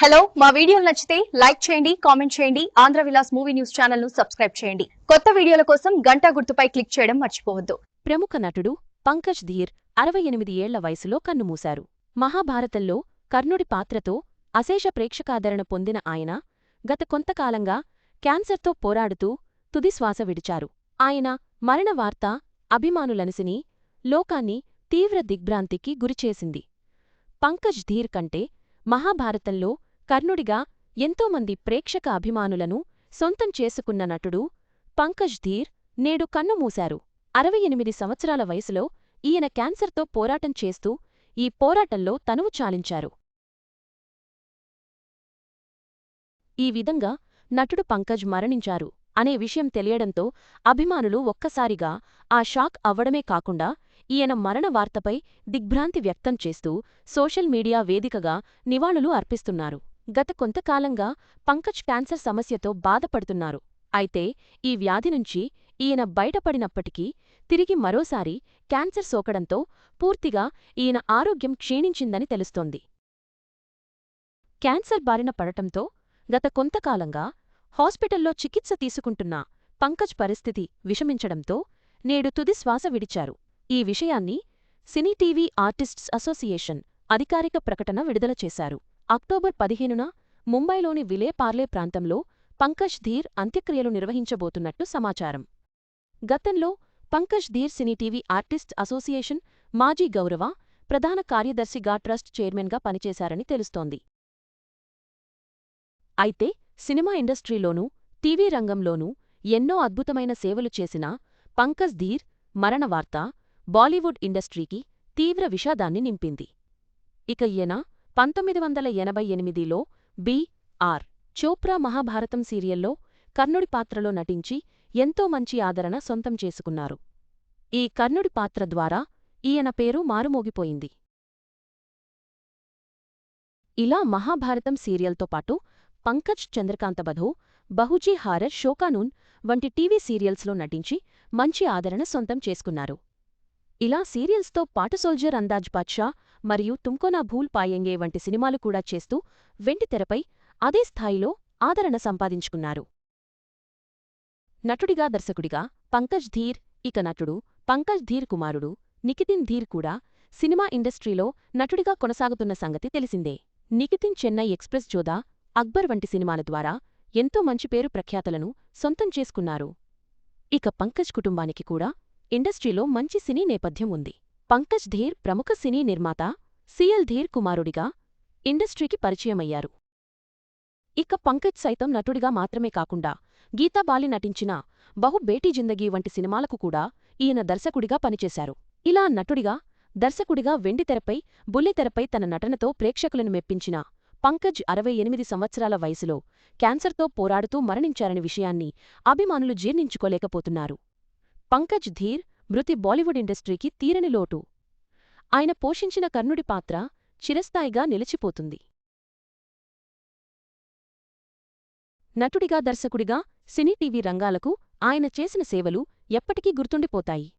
Hello మా వీడియోలు నచ్చితే లైక్ చేయండి కామెంట్ చేయండి ఆంధ్ర విలాస్ మూవీ న్యూస్ ఛానల్ను సబ్స్క్రైబ్ చేయండి. కొత్త వీడియోల కోసం గంటా గుర్తుపై క్లిక్ చేయడం మర్చిపోవద్దు. ప్రముఖ నటుడు పంకజ్ ధీర్ అరవై ఎనిమిది ఏళ్ళ వయసులో కన్నుమూశారు మహాభారతంలో కర్ణుడి పాత్రతో అశేష ప్రేక్షకాదరణ పొందిన ఆయన గత కొంతకాలంగా క్యాన్సర్తో పోరాడుతూ తుదిశ్వాస విడిచారు. ఆయన మరణ వార్త అభిమానులనిసిని లోకాన్ని తీవ్ర దిగ్భ్రాంతికి గురిచేసింది. పంకజ్ ధీర్ కంటే మహాభారతంలో కర్ణుడిగా ఎంతోమంది ప్రేక్షక అభిమానులను సొంతం చేసుకున్న నటుడు పంకజ్ ధీర్ నేడు కన్నుమూశారు. అరవై ఎనిమిది సంవత్సరాల వయసులో ఈయన క్యాన్సర్తో పోరాటం చేస్తూ ఈ పోరాటంలో తనువు చాలించారు. ఈ విధంగా నటుడు పంకజ్ మరణించారు అనే విషయం తెలియడంతో అభిమానులు ఒక్కసారిగా ఆ షాక్ అవ్వడమే కాకుండా ఈయన మరణ వార్తపై దిగ్భ్రాంతి వ్యక్తం చేస్తూ సోషల్ మీడియా వేదికగా నివాళులు అర్పిస్తున్నారు. గత కొంతకాలంగా పంకజ్ క్యాన్సర్ సమస్యతో బాధపడుతున్నారు. అయితే ఈ వ్యాధి నుంచి ఈయన బయటపడినప్పటికీ తిరిగి మరోసారి క్యాన్సర్ సోకడంతో పూర్తిగా ఈయన ఆరోగ్యం క్షీణించిందని తెలుస్తోంది. క్యాన్సర్ బారిన పడటంతో గత కొంతకాలంగా హాస్పిటల్లో చికిత్స తీసుకుంటున్న పంకజ్ పరిస్థితి విషమించడంతో నేడు తుది శ్వాస విడిచారు. ఈ విషయాన్ని సినీ టీవీ ఆర్టిస్ట్స్ అసోసియేషన్ అధికారిక ప్రకటన విడుదల చేశారు. అక్టోబర్ పదిహేనున ముంబైలోని విలే పార్లే ప్రాంతంలో పంకజ్ ధీర్ అంత్యక్రియలు నిర్వహించబోతున్నట్టు సమాచారం. గతంలో Pankaj Dhir cine TV artist association మాజీ గౌరవ ప్రధాన కార్యదర్శిగా ట్రస్ట్ చైర్మన్గా పనిచేశారని తెలుస్తోంది. అయితే సినిమా ఇండస్ట్రీలోనూ టీవీ రంగంలోనూ ఎన్నో అద్భుతమైన సేవలు చేసిన పంకజ్ ధీర్ మరణ వార్త బాలీవుడ్ ఇండస్ట్రీకి తీవ్ర విషాదాన్ని నింపింది. ఇక ఈయన పంతొమ్మిది వందల ఎనభై ఎనిమిదిలో బి. ఆర్. చోప్రా మహాభారతం సీరియల్లో కర్ణుడి పాత్రలో నటించి ఎంతో మంచి ఆదరణ సొంతం చేసుకున్నారు. ఈ కర్ణుడి పాత్ర ద్వారా ఈయన పేరు మారుమోగిపోయింది. ఇలా మహాభారతం సీరియల్తో పాటు పంకజ్ చంద్రకాంత బధో బహుజీ హారర్ షోకానూన్ వంటి టీవీ సీరియల్స్లో నటించి మంచి ఆదరణ సొంతం చేసుకున్నారు. ఇలా సీరియల్స్తో పాట సోల్జర్ అందాజ్ బాద్షా మరియు తుమ్కోనా భూల్ పాయంగే వంటి సినిమాలు కూడా చేస్తూ వెండితెరపై అదే స్థాయిలో ఆదరణ సంపాదించుకున్నారు. నటుడిగా దర్శకుడిగా పంకజ్ ధీర్ ఇక నటుడు పంకజ్ ధీర్ కుమారుడు నిఖితిన్ ధీర్ కూడా సినిమా ఇండస్ట్రీలో నటుడిగా కొనసాగుతున్న సంగతి తెలిసిందే. నికితిన్ చెన్నై ఎక్స్ప్రెస్ జోదా అక్బర్ వంటి సినిమాల ద్వారా ఎంతో మంచి పేరు ప్రఖ్యాతలను సొంతం చేసుకున్నారు. ఇక పంకజ్ కుటుంబానికి కూడా ఇండస్ట్రీలో మంచి సినీ నేపథ్యం ఉంది. పంకజ్ ధీర్ ప్రముఖ సినీ నిర్మాత సిఎల్ ధీర్ కుమారుడిగా ఇండస్ట్రీకి పరిచయమయ్యారు. ఇక పంకజ్ సైతం నటుడిగా మాత్రమే కాకుండా గీతాబాలి నటించిన బహు బేటీ జిందగీ వంటి సినిమాలకు కూడా ఈయన దర్శకుడిగా పనిచేశారు. ఇలా నటుడిగా దర్శకుడిగా వెండితెరపై బుల్లితెరపై తన నటనతో ప్రేక్షకులను మెప్పించిన పంకజ్ అరవై ఎనిమిది సంవత్సరాల వయసులో క్యాన్సర్తో పోరాడుతూ మరణించారని విషయాన్ని అభిమానులు జీర్ణించుకోలేకపోతున్నారు. పంకజ్ ధీర్ మృతి బాలీవుడ్ ఇండస్ట్రీకి తీరని లోటు. ఆయన పోషించిన కర్ణుడి పాత్ర చిరస్థాయిగా నిలిచిపోతుంది. నటుడిగా దర్శకుడిగా సినీ టీవీ రంగాలకు ఆయన చేసిన సేవలు ఎప్పటికీ గుర్తుండిపోతాయి.